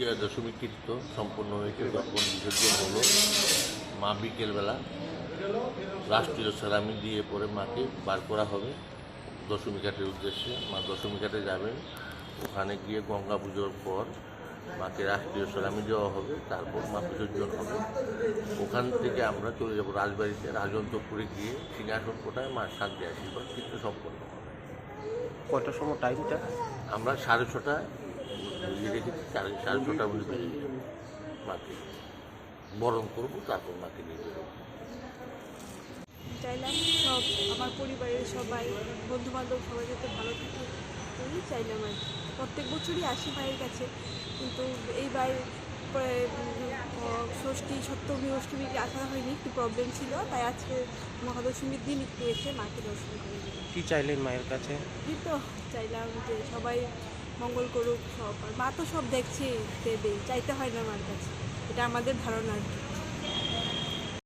দ্বিতীয় দশমী কীর্ত সম্পন্ন হয়েছে। যখন বিসর্জন হলো মা বিকেলবেলা। রাষ্ট্রীয় সেরামি দিয়ে পরে মাকে বার করা হবে দশমী ঘাটের উদ্দেশ্যে। মা দশমী ঘাটে যাবেন। ওখানে গিয়ে গঙ্গা পুজোর পর মাকে রাষ্ট্রীয় সেরামি দেওয়া হবে। তারপর মা বিসর্জন হবে। ওখান থেকে আমরা চলে যাব রাজবাড়িতে। রাজন্তপুরে গিয়ে সিংহাসন কোটায় মা শান্তি আশীর্বাদ কীর্ত সম্পন্ন হবে। কয়টার সময় টাইমটা আমরা সাড়ে ছটা ইয়ে রেখেছি সাড়ে সাড়ে ছটার মধ্যে বেরিয়ে যাব মাকে। বরণ করব তারপর মাকে নিয়ে বেরোবো চাইলাম সব আমার পরিবারের সবাই বন্ধু বান্ধব সবাই যাতে ভালো থাকে এই চাইলাম আর প্রত্যেক বছরই আসি মায়ের কাছে কিন্তু এইবার প্রায়, ষষ্ঠী সপ্তমী অষ্টমীতে আসা হয়নি একটু প্রবলেম ছিল তাই আজকে মহাদশমীর দিন একটু এসে মাকে দর্শন করে কি চাইলেন মায়ের কাছে? এই তো চাইলাম যে সবাই মঙ্গল করুক, সব আর মা তো সব দেখছি দেবে চাইতে হয় না আমার কাছে। এটা আমাদের ধারণা আর কি।